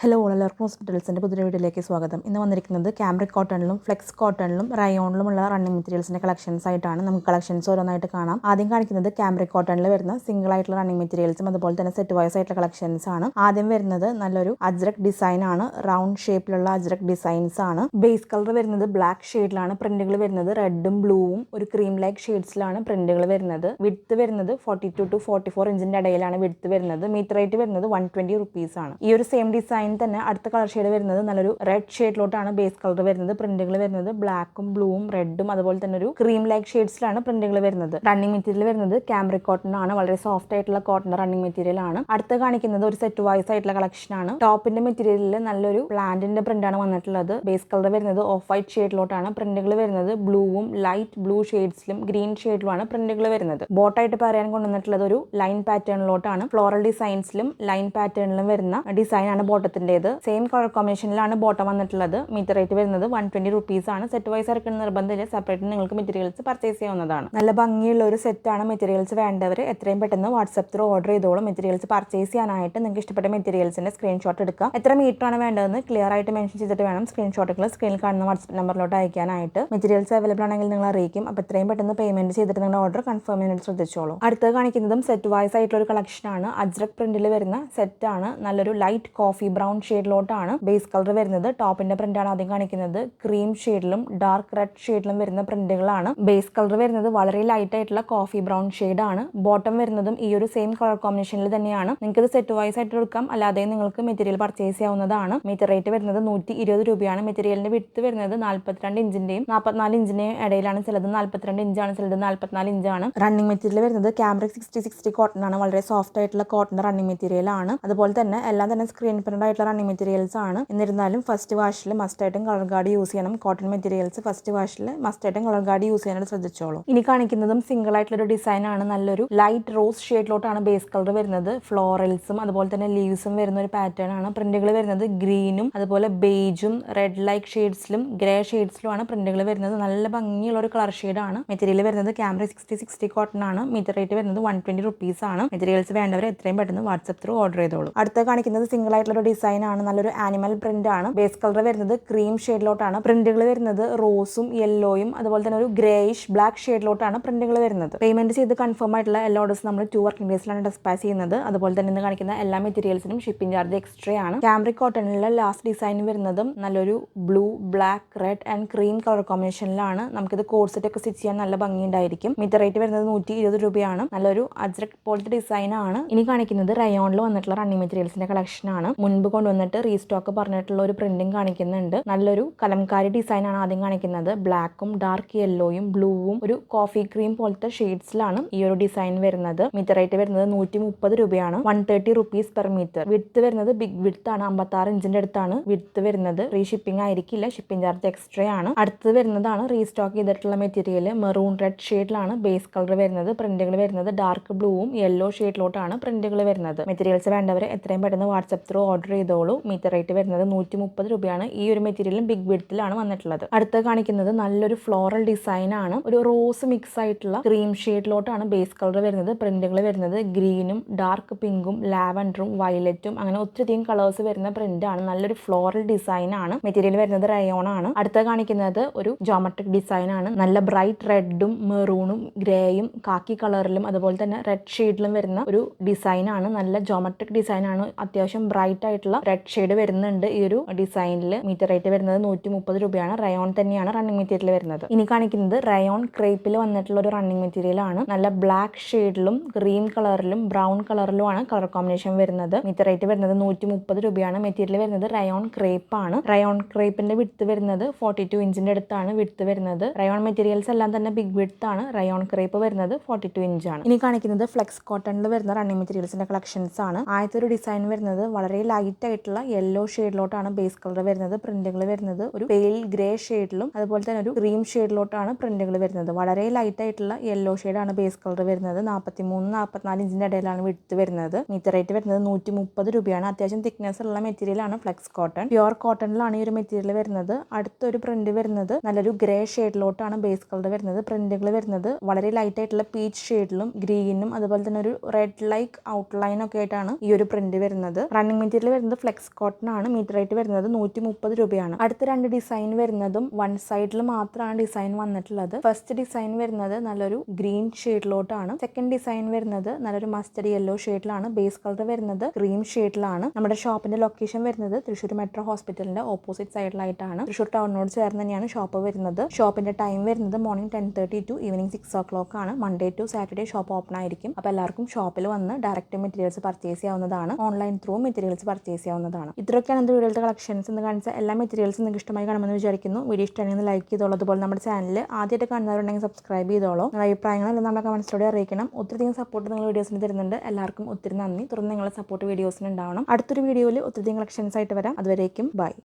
Hello എല്ലാവർക്കും ഹോസ്പിറ്റൽസിന്റെ പുതിയ വീഡിയോയിലേക്ക് സ്വാഗതം. ഇന്ന് വന്നിരിക്കുന്നത് ക്യാമ്രിക് കോട്ടണിലും ഫ്ലെക്സ് കോട്ടണിലും റയോണിലുമുള്ള റണ്ണിങ് മെറ്റീരിയൽസിന്റെ കളക്ഷൻസ് ആയിട്ടാണ് നമുക്ക് കളക്ഷൻസ് ഓരോന്നായിട്ട് കാണാം. ആദ്യം കാണിക്കുന്നത് ക്യാമ്രിക് കോട്ടണിൽ വരുന്ന സിംഗിൾ ആയിട്ടുള്ള റണ്ണിങ് മെറ്റീരിയൽസും അതുപോലെ തന്നെ സെറ്റ് വൈസ് ആയിട്ടുള്ള കളക്ഷൻസ് ആണ്. ആദ്യം വരുന്നത് നല്ലൊരു അജ്രക് ഡിസൈൻ ആണ്. റൗണ്ട് ഷേപ്പിലുള്ള അജ്രക് ഡിസൈൻസ് ആണ്. ബേസ് കളർ വരുന്നത് ബ്ലാക്ക് ഷെയ്ഡിലാണ് പ്രിന്റുകൾ വരുന്നത് റെഡും ബ്ലൂവും ഒരു ക്രീം ലൈക്ക് ഷെയ്ഡ്സിലാണ് പ്രിന്റുകൾ വരുന്നത്. വിഡ്ത്ത് വരുന്നത് forty two two forty four ഇഞ്ചിന്റെ ഇടയിലാണ് വിഡ്ത്ത് വരുന്നത്. മീറ്റർ റേറ്റ് വരുന്നത് വൺ ട്വന്റി റുപ്പീസ് ആണ്. ഈ ഒരു സെയിം ഡിസൈൻ തന്നെ അടുത്ത കളർ ഷെയ്ഡ് വരുന്നത് നല്ലൊരു റെഡ് ഷെയ്ഡിലോട്ടാണ് ബേസ് കളർ വരുന്നത്. പ്രിന്റുകൾ വരുന്നത് ബ്ലാക്കും ബ്ലൂവും റെഡും അതുപോലെ തന്നെ ഒരു ക്രീം ലൈക്ക് ഷെയ്ഡ്സിലാണ് പ്രിന്റുകൾ വരുന്നത്. റണ്ണിംഗ് മെറ്റീരിയൽ വരുന്നത് ക്യാമറി കോട്ടൺ ആണ്. വളരെ സോഫ്റ്റ് ആയിട്ടുള്ള കോട്ടൺ റണ്ണിംഗ് മെറ്റീരിയൽ ആണ്. അടുത്ത കാണിക്കുന്നത് ഒരു സെറ്റ് വൈസ് ആയിട്ടുള്ള കളക്ഷൻ ആണ്. ടോപ്പിന്റെ മെറ്റീരിയലിൽ നല്ലൊരു പ്ലാന്റിന്റെ പ്രിന്റ് ആണ് വന്നിട്ടുള്ളത്. ബേസ് കളർ വരുന്നത് ഓഫ് വൈറ്റ് ഷെയ്ഡിലോട്ടാണ് പ്രിന്റുകൾ വരുന്നത്. ബ്ലൂവും ലൈറ്റ് ബ്ലൂ ഷെയ്ഡ്സിലും ഗ്രീൻ ഷെയ്ഡിലുമാണ് പ്രിന്റുകൾ വരുന്നത്. ബോട്ടായിട്ട് പറയാൻ കൊണ്ടുവന്നിട്ടുള്ളത് ഒരു ലൈൻ പാറ്റേണിലോട്ടാണ് ഫ്ലോറൽ ഡിസൈൻസിലും ലൈൻ പാറ്റേണിലും വരുന്ന ഡിസൈൻ ആണ് ബോട്ടത്തിന്റെത് സെയിം കളർ കോമ്പിനേഷനിലാണ് ബോട്ടം വന്നിട്ടുള്ളത്. മീറ്റർ റേറ്റ് വരുന്നത് വൺ ട്വന്റി റുപ്പീസ് ആണ്. സെറ്റ് വൈസ് ഇറക്കുന്ന നിർബന്ധമില്ല. സെപ്പറേറ്റ് നിങ്ങൾക്ക് മെറ്റീരിയൽസ് പർച്ചേസ് ചെയ്യാവുന്നതാണ്. നല്ല ഭംഗിയുള്ള ഒരു സെറ്റാണ് മെറ്റീരിയൽസ് വേണ്ടവർ എത്രയും പെട്ടെന്ന് വാട്സപ്പ് ത്രൂ ഓർഡർ ചെയ്തോളും. മെറ്റീരിയൽസ് പർച്ചേസ് ചെയ്യാനായിട്ട് നിങ്ങൾക്ക് ഇഷ്ടപ്പെട്ട മെറ്റീരിയൽസിന്റെ സ്ക്രീൻഷോട്ട് എടുക്കുക എത്ര മീറ്ററാണ് വേണ്ടതെന്ന് ക്ലിയർ ആയിട്ട് മെൻഷൻ ചെയ്തിട്ട് വേണം സ്ക്രീൻഷോട്ടുകൾ സ്ക്രീനിൽ കാണുന്ന വാട്സപ്പ് നമ്പറിലോട്ട് അയക്കാനായിട്ട്. മെറ്റീരിയൽസ് അവൈലബിൾ ആണെങ്കിൽ നിങ്ങൾ അറിയിക്കും. അപ്പോൾ എത്രയും പെട്ടെന്ന് പേയ്മെന്റ് ചെയ്തിട്ട് നിങ്ങളുടെ ഓർഡർ കൺഫേം ചെയ്യാൻ ശ്രദ്ധിച്ചോളൂ. അടുത്തത് കാണിക്കുന്നതും സെറ്റ് വൈസ് ആയിട്ടുള്ള ഒരു കളക്ഷൻ ആണ്. അജ്രക് പ്രിന്റിൽ വരുന്ന സെറ്റാണ് നല്ലൊരു ലൈറ്റ് കോഫി ബ്രൗൺ ഷെയ്ഡിലോട്ടാണ് ബേസ് കളർ വരുന്നത്. ടോപ്പിന്റെ പ്രിന്റ് ആണ് ആദ്യം കാണിക്കുന്നത്. ക്രീം ഷെയ്ഡിലും ഡാർക്ക് റെഡ് ഷെയ്ഡിലും വരുന്ന പ്രിന്റുകളാണ് ബേസ് കളർ വരുന്നത്. വളരെ ലൈറ്റ് ആയിട്ടുള്ള കോഫി ബ്രൗൺ ആണ് ബോട്ടം വരുന്നതും ഈ ഒരു സെയിം കളർ കോമ്പിനേഷനിൽ തന്നെയാണ്. നിങ്ങൾക്ക് ഇത് സെറ്റ് വൈസ് ആയിട്ട് എടുക്കാം. അല്ലാതെ നിങ്ങൾക്ക് മെറ്റീരിയൽ പർച്ചേസ് ചെയ്യാവുന്നതാണ്. മീറ്റർ റേറ്റ് വരുന്നത് നൂറ്റി ഇരുപത് രൂപയാണ് മെറ്റീരിയലിന്റെ വിട്ട് വരുന്നത് നാൽപ്പത്തിരണ്ട് ഇഞ്ചിന്റെയും നാൽപ്പത്തിനാല് ഇഞ്ചിന്റെയും ഇടയിലാണ് ചിലത്. നാൽപ്പത്തിരണ്ട് ഇഞ്ചാണ് ചിലത് നാൽപ്പത്തിനാല് ഇഞ്ചാണ്. റണ്ണിംഗ് മെറ്റീരിയൽ വരുന്നത് ക്യാമറ സിക്സ്റ്റി സിക്സ്റ്റി കോട്ടൺ ആണ്. വളരെ സോഫ്റ്റ് ആയിട്ടുള്ള കോട്ടൺ റണ്ണിംഗ് മെറ്റീരിയൽ ആണ്. അതുപോലെ തന്നെ എല്ലാം തന്നെ സ്ക്രീൻ പ്രിന്റ് ആയിട്ടുള്ള റണ്ണിങ് മെറ്റീരിയൽസ് ആണ്. എന്നിരുന്നാലും ഫസ്റ്റ് വാഷിൽ മസ്റ്റായിട്ടും കളർ ഗാർഡ് യൂസ് ചെയ്യണം. കോട്ടൺ മെറ്റീരിയൽസ് ഫസ്റ്റ് വാഷിൽ മസ്റ്റായിട്ടും കളർ ഗാർഡ് യൂസ് ചെയ്യാനായിട്ട് ശ്രദ്ധിച്ചോളൂ. ഇനി കാണിക്കുന്നതും സിംഗിൾ ആയിട്ടുള്ള ഒരു ഡിസൈൻ ആണ്. നല്ലൊരു ലൈറ്റ് റോസ് ഷെയ്ഡിലോട്ടാണ് ബേസ് കളർ വരുന്നത്. ഫ്ലോറൽസും അതുപോലെ തന്നെ ലീവ്സും വരുന്ന ഒരു പാറ്റേൺ ആണ് പ്രിന്റുകൾ വരുന്നത്. ഗ്രീനും അതുപോലെ ബേജും റെഡ് ലൈക്ക് ഷെയ്ഡ്സിലും ഗ്രേ ഷെയ്ഡ്സിലുമാണ് പ്രിന്റുകൾ വരുന്നത്. നല്ല ഭംഗിയുള്ള ഒരു കളർ ഷെയ്ഡാണ് മെറ്റീരിയൽ വരുന്നത് ക്യാമറ സിക്സ്റ്റി സിക്സ്റ്റി കോട്ടൺ ആണ്. മീറ്റർ റേറ്റ് വരുന്നത് വൺ ട്വന്റി റുപ്പീസ് ആണ്. മെറ്റീരിയൽസ് വേണ്ടവർ എത്രയും പെട്ടെന്ന് വാട്സപ്പ് ത്രൂ ഓർഡർ ചെയ്തോളൂ. അടുത്ത കാണിക്കുന്നത് സിംഗിൾ ആയിട്ടുള്ള ഒരു ഡിസൈൻ ആണ് നല്ലൊരു ആനിമൽ പ്രിന്റ് ആണ്. ബേസ് കളർ വരുന്നത് ക്രീം ഷെയ്ഡിലോട്ടാണ് പ്രിന്റുകൾ വരുന്നത് റോസും യെല്ലോയും അതുപോലെ തന്നെ ഒരു ഗ്രേയിഷ് ബ്ലാക്ക് ഷെയ്ഡിലോട്ടാണ് പ്രിന്റുകൾ വരുന്നത്. പേയ്മെന്റ് ചെയ്ത് കൺഫേം ആയിട്ടുള്ള എല്ലാ ഓർഡേഴ്സ് നമ്മൾ ടു വർക്കിംഗ് ഡേയ്സിലാണ് ഡിസ്പാച്ച് ചെയ്യുന്നത്. അതുപോലെ തന്നെ ഇന്ന് കാണിക്കുന്ന എല്ലാ മെറ്റീരിയൽസിനും ഷിപ്പിംഗ് ചാർജ് എക്സ്ട്രാ ആണ്. ക്യാമറി കോട്ടണിലെ ലാസ്റ്റ് ഡിസൈൻ വരുന്നതും നല്ലൊരു blue black red and cream colour കോമ്പിനേഷനിലാണ് നമുക്കിത് കോഴ്സെറ്റ് ഒക്കെ സ്റ്റിച്ച് ചെയ്യാൻ നല്ല ഭംഗിയുണ്ടായിരിക്കും മീറ്റർ റേറ്റ് വരുന്നത് നൂറ്റി ഇരുപത് രൂപയാണ്. നല്ലൊരു അജ്രക് പോലത്തെ ഡിസൈൻ ആണ്. ഇനി കാണിക്കുന്നത് റയോണിൽ വന്നിട്ടുള്ള റണ്ണിംഗ് മെറ്റീരിയൽസിന്റെ കളക്ഷൻ ആണ്. മുൻപ് കൊണ്ടുവന്നിട്ട് റീസ്റ്റോക്ക് പറഞ്ഞിട്ടുള്ള ഒരു പ്രിന്റിംഗ് കാണിക്കുന്നുണ്ട്. നല്ലൊരു കലംകാരി ഡിസൈൻ ആണ് ആദ്യം കാണിക്കുന്നത്. ബ്ലാക്കും ഡാർക്ക് യെല്ലോയും ബ്ലൂവും ഒരു കോഫി ക്രീം പോലത്തെ ഷെയ്ഡ്സിലാണ് ഈ ഒരു ഡിസൈൻ വരുന്നത്. മീറ്റർ റേറ്റ് വരുന്നത് നൂറ്റി മുപ്പത് രൂപയാണ്. One thirty rupees per metre width വരുന്നത് ബിഗ് വിഡ്ത്ത് ആണ്. അമ്പത്തി ആറ് ഇഞ്ചിന്റെ അടുത്താണ് വിഡ്ത്ത് വരുന്നത്. റീ ഷിപ്പിംഗ് ആയിരിക്കില്ല. ഷിപ്പിംഗ് ചാർജ് എക്സ്ട്രാ ആണ്. അടുത്തത് വരുന്നതാണ് റീസ്റ്റോക്ക് ചെയ്തിട്ടുള്ള മെറ്റീരിയൽ മെറൂൺ റെഡ് ഷെയ്ഡിലാണ് ബേസ് കളർ വരുന്നത്. പ്രിന്റുകൾ വരുന്നത് ഡാർക്ക് ബ്ലൂവും യെല്ലോ ഷെയ്ഡിലോട്ടാണ് പ്രിന്റുകൾ വരുന്നത്. മെറ്റീരിയൽസ് വേണ്ടവർ എത്രയും പെട്ടെന്ന് വാട്സപ്പ് ത്രൂ ഓർഡർ ചെയ്തോളൂ. മീറ്റർ റേറ്റ് വരുന്നത് നൂറ്റി മുപ്പത് രൂപയാണ്. ഈ ഒരു മെറ്റീരിയലും ബിഗ് വിഡ്ത്തിലാണ് വന്നിട്ടുള്ളത്. അടുത്ത കാണിക്കുന്നത് നല്ലൊരു ഫ്ലോറൽ ഡിസൈൻ ആണ് ഒരു റോസ് മിക്സ് ആയിട്ടുള്ള ക്രീം ഷെയ്ഡിലോട്ടാണ് ബേസ് കളർ വരുന്നത്. പ്രിന്റുകൾ വരുന്നത് ഗ്രീനും ഡാർക്ക് പിങ്കും ലാവൻഡറും വയലറ്റും അങ്ങനെ ഒത്തിരിയധികം കളേഴ്സ് വരുന്ന പ്രിന്റ് ആണ് നല്ലൊരു ഫ്ലോറൽ ഡിസൈൻ ആണ് മെറ്റീരിയൽ വരുന്നത് റയോൺ ആണ് അടുത്ത കാണിക്കുന്നത് ഒരു ജോമെട്രിക് ഡിസൈൻ ആണ് നല്ല ബ്രൈറ്റ് റെഡും മെറൂണും ഗ്രേയും കാക്കി കളറിലും അതുപോലെ തന്നെ റെഡ് ഷെയ്ഡിലും വരുന്ന ഒരു ഡിസൈൻ ആണ് നല്ല ജോമെട്രിക് ഡിസൈൻ ആണ് അത്യാവശ്യം ബ്രൈറ്റ് ആയിട്ടുള്ള റെഡ് ഷെയ്ഡ് വരുന്നുണ്ട് ഈ ഒരു ഡിസൈനിൽ മീറ്റർ റേറ്റ് വരുന്നത് നൂറ്റി മുപ്പത് രൂപയാണ്. റയോൺ തന്നെയാണ് റണ്ണിങ് മെറ്റീരിയൽ വരുന്നത്. ഇനി കാണിക്കുന്നത് റയോൺ ക്രേപ്പിൽ വന്നിട്ടുള്ള ഒരു റണ്ണിങ് മെറ്റീരിയൽ ആണ്. നല്ല ബ്ലാക്ക് ഷെയ്ഡിലും ഗ്രീൻ കളറിലും ബ്രൗൺ കളറിലുമാണ് കളർ കോമ്പിനേഷൻ വരുന്നത്. മീറ്റർ റേറ്റ് വരുന്നത് നൂറ്റി മുപ്പത് രൂപയാണ് മെറ്റീരിയൽ വരുന്നത് റയോൺ ക്രേപ്പ് ആണ്. റയോൺ ക്രേപ്പിന്റെ വിടുത്ത് വരുന്നത് ഫോർട്ടി ടു ഇഞ്ചിന്റെ അടുത്താണ് വിടുത്ത് വരുന്നത്. റയോൺ മെറ്റീരിയൽസ് എല്ലാം തന്നെ ബിഗ് വിടുത്ത് ആണ്. റയോൺ ക്രേപ്പ് വരുന്നത് ഫോർട്ടി ടു ഇഞ്ച് ആണ്. ഇനി കാണിക്കുന്നത് ഫ്ലെക്സ് കോട്ടണിൽ വരുന്ന റണ്ണിങ് മെറ്റീരിയൽസിന്റെ കളക്ഷൻസ് ആണ്. ആദ്യത്തെ ഒരു ഡിസൈൻ വരുന്നത് വളരെ ലൈറ്റ് ആയിട്ടുള്ള യെല്ലോ ഷെയ്ഡിലോട്ടാണ് ബേസ് കളർ വരുന്നത് പ്രിന്റുകൾ വരുന്നത്. ഒരു പെയിൽ ഗ്രേ ഷെയ്ഡിലും അതുപോലെ തന്നെ ഒരു ക്രീം ഷെയ്ഡിലോട്ടാണ് പ്രിന്റുകൾ വരുന്നത്. വളരെ ലൈറ്റ് ആയിട്ടുള്ള യെല്ലോ ഷെയ്ഡാണ് ബേസ് കളർ വരുന്നത്. നാൽപ്പത്തി മൂന്ന് നാൽപ്പത്തിനാല് ഇഞ്ചിന്റെ ഇടയിലാണ് വിടുത്ത് വരുന്നത്. മീറ്റർ റേറ്റ് വരുന്നത് നൂറ്റി മുപ്പത് രൂപയാണ്. അത്യാവശ്യം തിക്നെസ് ഉള്ള മെറ്റീരിയൽ ആണ് ഫ്ലെക്സ് കോട്ടൺ പ്യുവർ കോട്ടണിലാണ് ഈ ഒരു മെറ്റീരിയൽ വരുന്നത്. അടുത്തൊരു പ്രിന്റ് വരുന്നത് നല്ലൊരു ഗ്രേ ഷെയ്ഡിലോട്ടാണ് ബേസ് കളർ വരുന്നത്. പ്രിന്റുകൾ വരുന്നത് വളരെ ലൈറ്റ് ആയിട്ടുള്ള പീച്ച് ഷെയ്ഡിലും ഗ്രീനും അതുപോലെ തന്നെ ഒരു റെഡ് ലൈക്ക് ഔട്ട്ലൈൻ ഒക്കെ ആയിട്ടാണ് ഈ ഒരു പ്രിന്റ് വരുന്നത്. റണ്ണിങ് മെറ്റീരിയൽ വരുന്നത് വരുന്നത് ഫ്ലെക്സ് കോട്ടൺ ആണ്. മീറ്റർ ആയിട്ട് വരുന്നത് നൂറ്റി മുപ്പത് രൂപയാണ്. അടുത്ത രണ്ട് ഡിസൈൻ വരുന്നതും വൺ സൈഡിൽ മാത്രമാണ് ഡിസൈൻ വന്നിട്ടുള്ളത്. ഫസ്റ്റ് ഡിസൈൻ വരുന്നത് നല്ലൊരു ഗ്രീൻ ഷെയ്ഡിലോട്ടാണ്. സെക്കൻഡ് ഡിസൈൻ വരുന്നത് നല്ലൊരു മസ്റ്റഡ് യെല്ലോ ഷെയ്ഡിലാണ്. ബേസ് കളർ വരുന്നത് ക്രീം ഷെയ്ഡിലാണ്. നമ്മുടെ ഷോപ്പിന്റെ ലൊക്കേഷൻ വരുന്നത് തൃശ്ശൂർ മെട്രോ ഹോസ്പിറ്റലിന്റെ ഓപ്പോസിറ്റ് സൈഡിലായിട്ടാണ്. തൃശ്ശൂർ ടൗണിനോട് ചേർന്ന് തന്നെയാണ് ഷോപ്പ് വരുന്നത്. ഷോപ്പിന്റെ ടൈം വരുന്നത് morning ten thirty to evening six o'clock ആണ്. Monday to Saturday shop open ആയിരിക്കും. അപ്പോൾ എല്ലാവർക്കും ഷോപ്പിൽ വന്ന് ഡയറക്റ്റ് മെറ്റീരിയൽസ് പർച്ചേസ് ചെയ്യാവുന്നതാണ്. ഓൺലൈൻ ത്രൂ മെറ്റീരിയൽസ് പർച്ചേസ് ചെയ്യാവുന്നതാണ്. ഇത്രയൊക്കെയാണ് എന്റെ വീഡിയോയുടെ കളക്ഷൻസ് എന്ന് കാണിച്ച എല്ലാ മെറ്റീരിയൽസും നിങ്ങൾക്ക് ഇഷ്ടമായി കാണുമെന്ന് വിചാരിക്കുന്നു. വീഡിയോ ഇഷ്ടമാണെങ്കിൽ ലൈക്ക് ചെയ്തോളൂ. അതുപോലെ നമ്മുടെ ചാനൽ ആദ്യമായിട്ട് കാണുന്നവരുണ്ടെങ്കിൽ സബ്സ്ക്രൈബ് ചെയ്തോളൂ. നിങ്ങളുടെ അഭിപ്രായങ്ങളെല്ലാം നമ്മുടെ കമൻസിലൂടെ അറിയിക്കണം. ഒത്തിരി സപ്പോർട്ട് നിങ്ങൾ വീഡിയോസിന് തരുന്നുണ്ട്. എല്ലാവർക്കും ഒത്തിരി നന്ദി. തുടർന്ന് നിങ്ങളുടെ സപ്പോർട്ട് വീഡിയോസിന് ഉണ്ടാവണം. അടുത്തൊരു വീഡിയോയിൽ ഒത്തിരി കളക്ഷൻസ് ആയിട്ട് വരാം. അതുവരേക്കും ബൈ